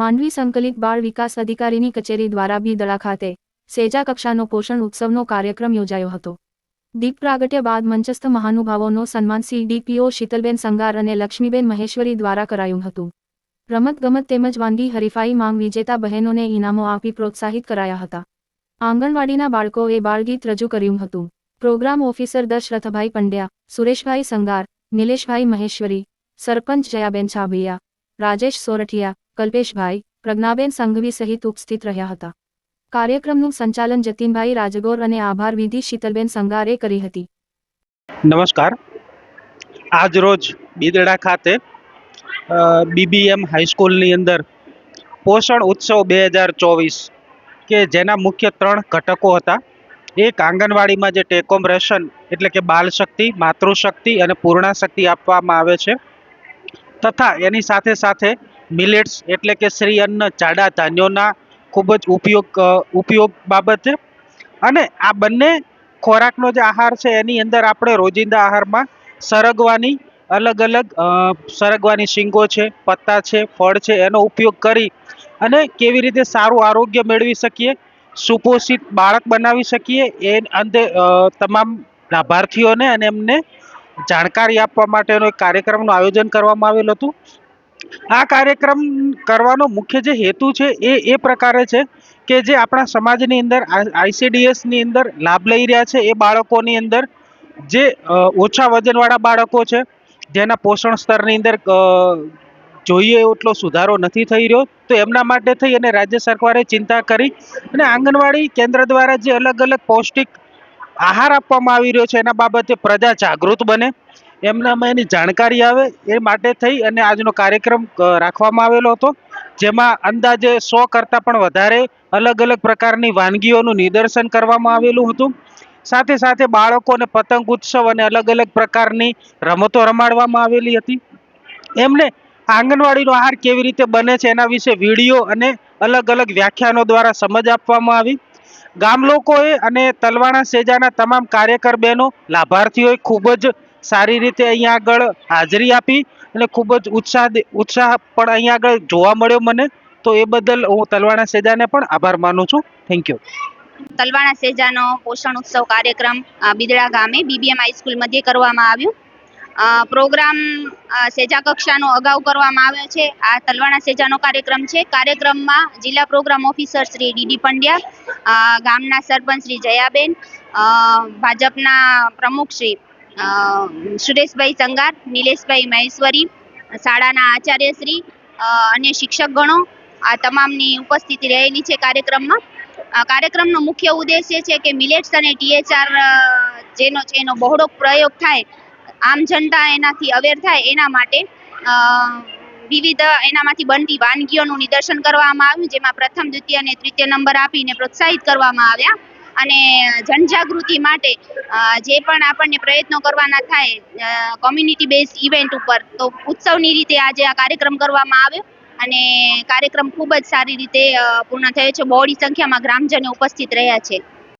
માંડવી સંકલિત બાળ વિકાસ અધિકારીની કચેરી દ્વારા બી દળા ખાતે સેજા કક્ષાનો પોષણ ઉત્સવનો કાર્યક્રમ યોજાયો હતો. દીપ પ્રાગટ્ય બાદ મંચસ્થ મહાનુભાવોનો સન્માન સીડીપીઓ શીતલબેન સંગાર અને લક્ષ્મીબેન મહેશ્વરી દ્વારા કરાયું હતું. રમતગમત તેમજ વાનગી હરીફાઈ માંગ વિજેતા બહેનોને ઇનામો આપી પ્રોત્સાહિત કરાયા હતા. આંગણવાડીના બાળકોએ બાળગીત રજૂ કર્યું હતું. પ્રોગ્રામ ઓફિસર દશરથભાઈ પંડ્યા, સુરેશભાઈ સંગાર, નિલેશભાઈ મહેશ્વરી, સરપંચ જયાબેન છાભૈયા, રાજેશ સોરઠિયા કલ્પેશભાઈ, પ્રજ્ઞાબેન સંઘવી સહિત ઉપસ્થિત રહ્યા હતા. કાર્યક્રમનું સંચાલન જતીનભાઈ રાજગોર અને આભાર વિધિ શીતલબેન સંગારે કરી હતી. નમસ્કાર. આજ રોજ બિદડા ખાતે બીબીએમ હાઈસ્કૂલની અંદર પોષણ ઉત્સવ બે હજાર ચોવીસ, કે જેના મુખ્ય ત્રણ ઘટકો હતા. એક આંગણવાડીમાં જે ટેકોમ રેશન એટલે કે બાલ શક્તિ માતૃશક્તિ અને પૂર્ણાશક્તિ આપવામાં આવે છે. તથા એની સાથે સાથે મિલેટ્સ એટલે કે શ્રી અન્ન જાડા ધાન્યોના ખૂબ જ ઉપયોગ ઉપયોગ બાબતે. અને આ બંને ખોરાકનો જે આહાર છે, એની અંદર આપણે રોજિંદા આહારમાં સરગવાની અલગ અલગ સરગવાની શીંગો છે, પત્તા છે, ફળ છે, એનો ઉપયોગ કરી અને કેવી રીતે સારું આરોગ્ય મેળવી શકીએ, સુપોષિત બાળક બનાવી શકીએ, એ અંતે તમામ લાભાર્થીઓને અને એમને જાણકારી આપવા માટેનો એક કાર્યક્રમનું આયોજન કરવામાં આવેલું હતું. આ કાર્યક્રમ કરવાનો મુખ્ય જે હેતુ છે એ એ પ્રકારે છે કે જે આપણા સમાજની અંદર આઈસીડીએસની અંદર લાભ લઈ રહ્યા છે એ બાળકોની અંદર જે ઓછા વજનવાળા બાળકો છે જેના પોષણ સ્તરની અંદર જોઈએ એટલો સુધારો નથી થઈ રહ્યો, તો એમના માટે થઈ અને રાજ્ય સરકારે ચિંતા કરી અને આંગણવાડી કેન્દ્ર દ્વારા જે અલગ અલગ પૌષ્ટિક આહાર આપવામાં આવી રહ્યો છે. એના બાબતે પ્રજા જાગૃત બને. એમનામાં એની જાણકારી આવે. એ માટે થઈ અને આજનો કાર્યક્રમ રાખવામાં આવેલો હતો. જેમાં અંદાજે સો કરતાં પણ વધારે અલગ અલગ પ્રકારની વાનગીઓનું નિદર્શન કરવામાં આવેલું હતું. સાથે સાથે બાળકોને પતંગ ઉત્સવ અને અલગ અલગ પ્રકારની રમતો રમાડવામાં આવેલી હતી. એમને આંગણવાડીનો આહાર કેવી રીતે બને છે એના વિશે વીડિયો અને અલગ અલગ વ્યાખ્યાનો દ્વારા સમજ આપવામાં આવી. ગામ લોકોએ અને તલવાણા સેજાના તમામ કાર્યકર બહેનો લાભાર્થીઓએ ખૂબ જ સારી રીતે અહીંયા આગળ હાજરી આપી અને ખૂબ જ ઉત્સાહ ઉત્સાહ પણ અહીંયા આગળ જોવા મળ્યો મને. તો એ બદલ હું તલવાણા સેજાને પણ આભાર માનું છું. થેન્ક યુ તલવાણા સેજાનો પોષણ ઉત્સવ કાર્યક્રમ બિદડા ગામે બીબીએમ હાઈસ્કૂલ મધ્યે કરવામાં આવ્યું. પ્રોગ્રામ સેજા કક્ષાનો અગાઉ કરવામાં આવ્યો છે. આ તલવાણા સેજાનો કાર્યક્રમ છે. કાર્યક્રમમાં જિલ્લા program officer Shri DD Pandya ગામના સરપંચ શ્રી જયાબેન ભાજપના પ્રમુખ શ્રી સુરેશભાઈ સંગાર, નિલેશભાઈ મહેશ્વરી, શાળાના આચાર્યશ્રી અન્ય શિક્ષકગણો આ તમામની ઉપસ્થિતિ રહેલી છે કાર્યક્રમમાં. કાર્યક્રમનો મુખ્ય ઉદ્દેશ્ય છે કે મિલેટ્સ અને ટીએચઆર જેનો છે એનો બહોળો પ્રયોગ થાય આમ જનતા એનાથી અવેર થાય એના માટે વિવિધ એનામાંથી બનતી વાનગીઓનું નિદર્શન કરવામાં આવ્યું, જેમાં પ્રથમ, દ્વિતીય અને તૃતીય નંબર આપીને પ્રોત્સાહિત કરવામાં આવ્યા. અને જનજાગૃતિ માટે જે પણ આપણને પ્રયત્નો કરવાના થાય કોમ્યુનિટી બેઝ ઇવેન્ટ ઉપર, તો ઉત્સવની રીતે આજે આ કાર્યક્રમ કરવામાં આવ્યો. અને કાર્યક્રમ ખૂબ જ સારી રીતે પૂર્ણ થયો છે. બહોળી સંખ્યામાં ગ્રામજનો ઉપસ્થિત રહ્યા છે.